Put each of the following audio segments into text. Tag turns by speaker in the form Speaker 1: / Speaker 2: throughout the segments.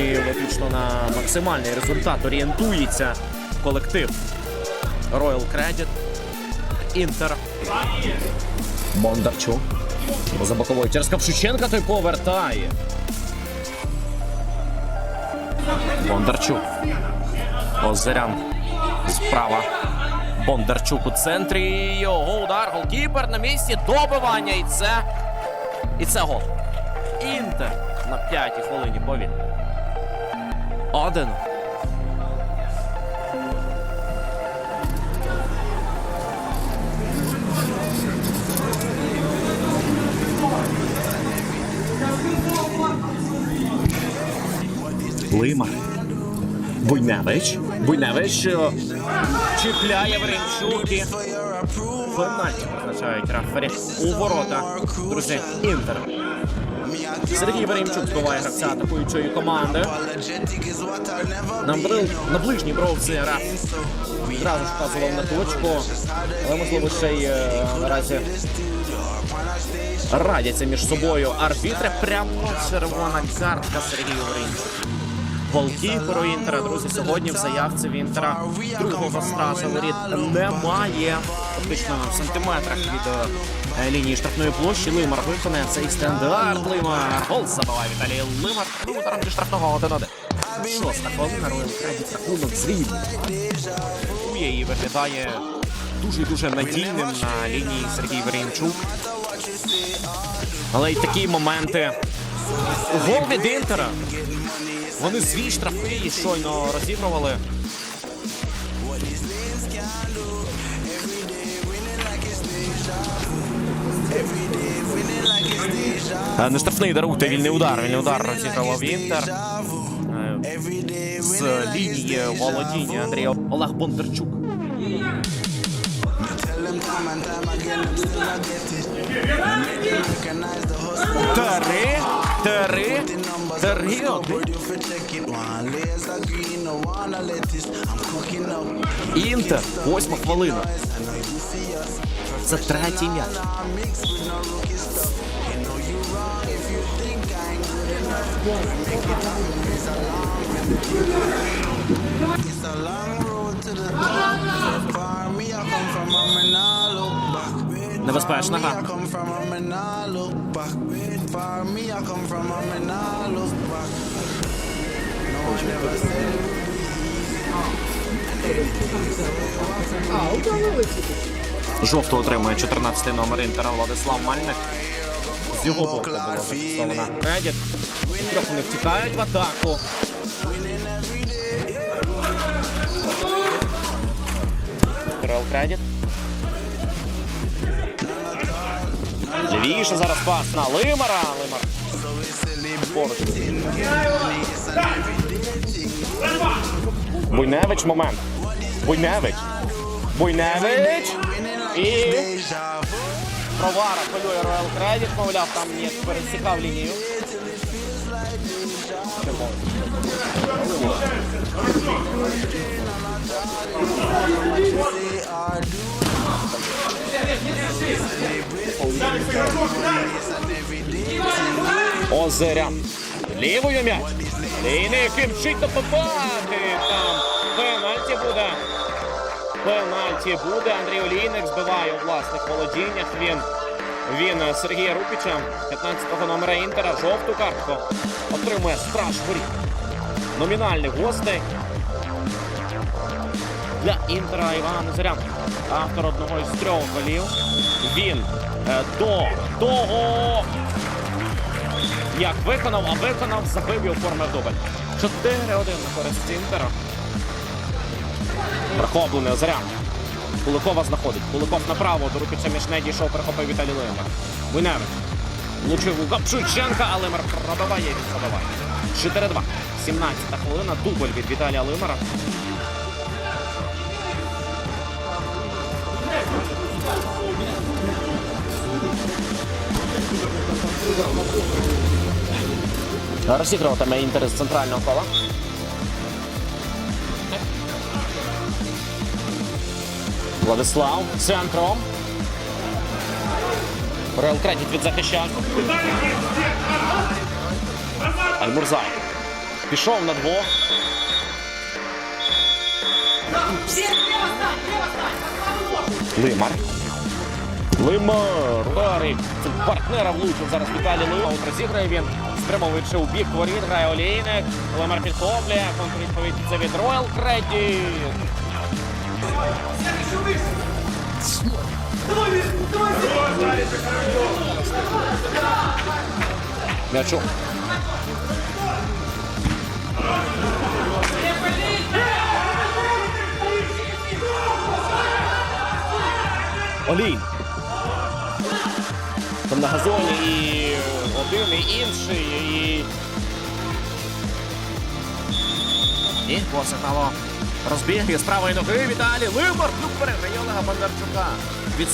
Speaker 1: Сьогодні логічно на максимальний результат орієнтується колектив Royal Credit, Інтер. Бондарчук. За боковою через Ковшученка той повертає. Бондарчук. Озерян справа. Бондарчук у центрі. Його удар. Голкіпер на місці. Добивання. І це. І це гол. Інтер на п'ятій хвилині повід. Один. Лимар. Буйневич. Буйневич чіпляє Веремчук і пенальті призначають рефері у ворота. Друзі, Інтер. Сергій Веремчук збиває гравця атакуючої команди. На, брил, на ближній бровці реф відразу ж вказував на точку, але можливо ще й е, наразі радяться між собою арбітри. Прямо червона картка Сергію Веремчуку. Голкіперу Інтера, друзі, сьогодні в заявці в Інтера другого стража воріт немає. Фактично в сантиметрах від е, лінії штрафної площі. Лимар виконає цей стандарт. Лимар. Гол забиває Віталій Лимар. Ударом зі штрафного 1 1 Шоста хвилина. Роyal Credit рахунок зрівнює. І виглядає дуже дуже надійним на лінії Сергій Веремчук. Але й такі моменти. Гол від Інтера. Вони свій штрафний щойно розігрували. Е, Не штрафний даруйте, вільний удар. Вільний удар розігрував Інтер. Е, З лінії володіння Андрія Олег Бондарчук. Три, три, три, Інтер, восьма хвилина. Це третій м'яч. Небезпечна гра. Жовту отримує 14 номер інтера Владислав Мальник. З його боку була зафіксована. Редіт. Трохи не втікають в атаку. Кирил Кредіт. Лівіше зараз пас на Лимара. Лимар. Буйневич момент. Буйневич. Буйневич. І Провара хвилює Royal Credit, мовляв, там ні, пересікав лінію. Озерян. Лівою м'яч. Лійний кимчить допомагати. Там пенальті буде. Пенальті буде. Андрій Олійник збиває у власних володіннях. Він він е, Сергія Рупіча, 15-го номера Інтера, жовту картку. Отримує страж воріт. Номінальних гостей. Для Інтера Івана Назарян. Автор одного із трьох голів. Він е, до того, як виконав, а виконав, забив і оформив дубль. 4-1 на користь Інтера. Прохоплений Озарян. Куликова знаходить. Куликов направо, до Рупіча між дійшов, перехопив Віталій Лимар. Виневич. Влучив у Гапшученка, а Лимар пробиває і пробиває. 4-2. 17 хвилина. Дубль від Віталія Лимара. Розігруватиме інтерес центрального кола. Владислав центром. Реал Кредит від захищав. Альмурзай. Пішов на двох. Лимар. Лимар. Ударить. Партнера влучив зараз Віталій Лимар. Розіграє він. Стримовуючи у бік воріт, грає Олійник. Лимар підхоплює. Контрвідповідь це від Роял Кредіт. М'ячу. Олій. На газоні і один, і інший, і. І посихало. Розбіг із правої ноги Віталій Лимар. Ну переграє Бондарчука. Від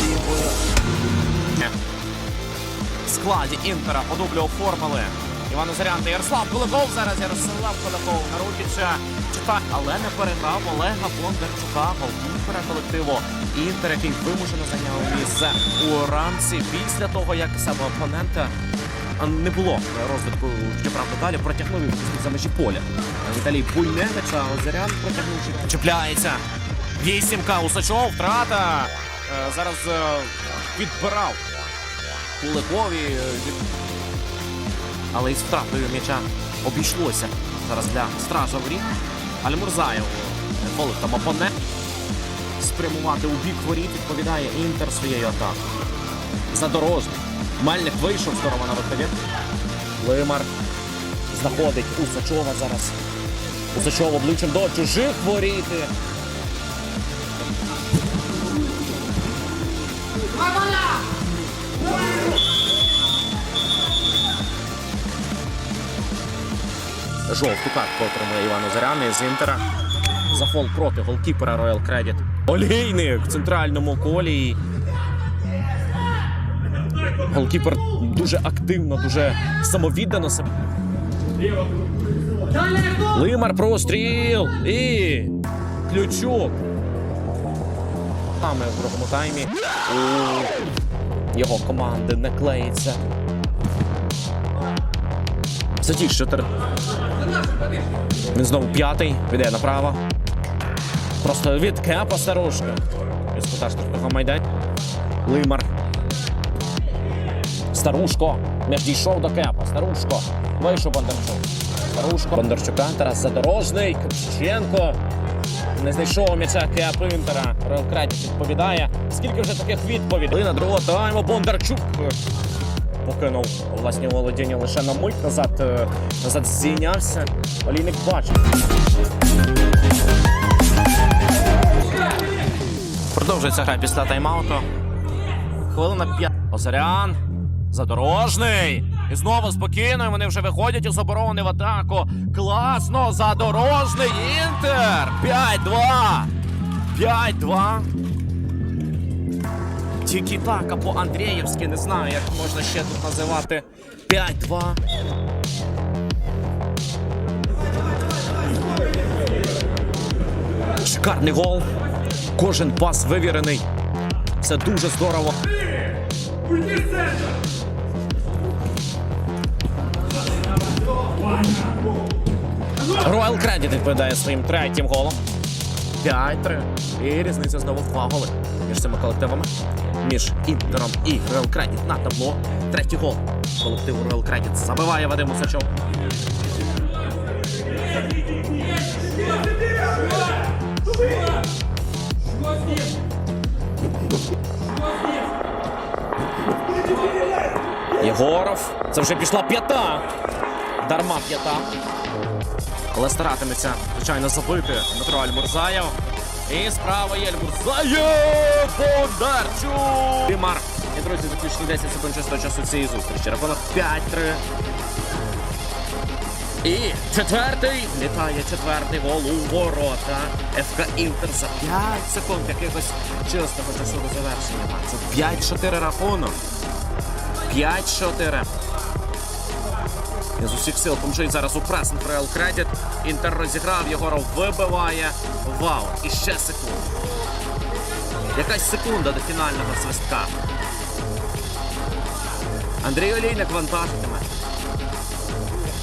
Speaker 2: people.
Speaker 1: В складі Інтера по дублю оформили. Іван Озарян та Ярослав Куликов. Зараз Ярослав Куликов Нарутіча читає, але не переграв Олега Бондарчука, голкіпера колективу Інтер, який вимушено зайняв місце у рамці після того, як саме опонента не було розвитку щоправда далі, протягнув за межі поля. Віталій Буйневич, а Озарян протягнувши. Чіпляється. Вісімка Усачов, втрата. Е, Зараз е, підбирав Куликові. е, від- Але із втратою м'яча обійшлося зараз для стража воріт. Альмурзаєв дозволив там опонент спрямувати у бік воріт, відповідає Інтер своєю атакою. Задорожний. Мельник вийшов здорово на виході. Лимар знаходить Усачова зараз. Усачов обличчям до чужих воріт. Жовту картку отримує Іван Озарян із Інтера. За фол проти голкіпера Royal Credit. Олійник в центральному колі. Голкіпер дуже активно, дуже самовіддано себе. Лимар простріл і ключок. Саме в другому таймі у його команди не клеїться. Це ті, що тер... Він знову п'ятий, піде направо. Просто від кепа старушка. Із кута штрафного майдан. Лимар. Старушко. М'яч дійшов до кепа. Старушко. Вийшов Бондарчук. Старушко. Бондарчука. Тарас Задорожний. Копченко. Не знайшов м'яча кеп Інтера. Реал відповідає. Скільки вже таких відповідей? На другого тайму Бондарчук покинув власні володіння лише на мить назад. е, Назад зійнявся. Олійник бачив. Продовжується гра після тайм-ауту. Хвилина 5. Озарян. Задорожний. І знову спокійно. Вони вже виходять із оборони в атаку. Класно! Задорожний інтер! 5-2. 5-2. Тільки така по-Андріївськи, не знаю, як можна ще тут називати. 5-2. Шикарний гол. Кожен пас вивірений. Це дуже здорово. Royal Credit відповідає своїм третім голом. 5-3. І різниця знову в два голи між цими колективами. Між Інтером і Royal Credit на табло. Третій гол колективу Royal Credit забиває Вадим Усачов. Єгоров. Це вже пішла п'ята. Дарма п'ята. Але старатиметься, звичайно, забити Дмитро Альмурзаєв. І справа є Альмурзаєв! Бондарчук! Димар. І, друзі, заключні 10 секунд чистого часу цієї зустрічі. Рахунок 5-3. І четвертий. Літає четвертий гол у ворота. ФК Інтер за 5 секунд якихось чистого часу до завершення. Це 5-4 рахунок. 5-4. З усіх сил помчить зараз у пресинг Real Credit. Інтер розіграв, Єгоров вибиває. Вау! І ще секунда. Якась секунда до фінального свистка. Андрій Олійник вантажитиме.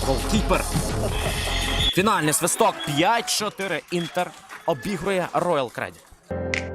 Speaker 1: Голкіпер. Фінальний свисток 5-4. Інтер обігрує Роял Креді.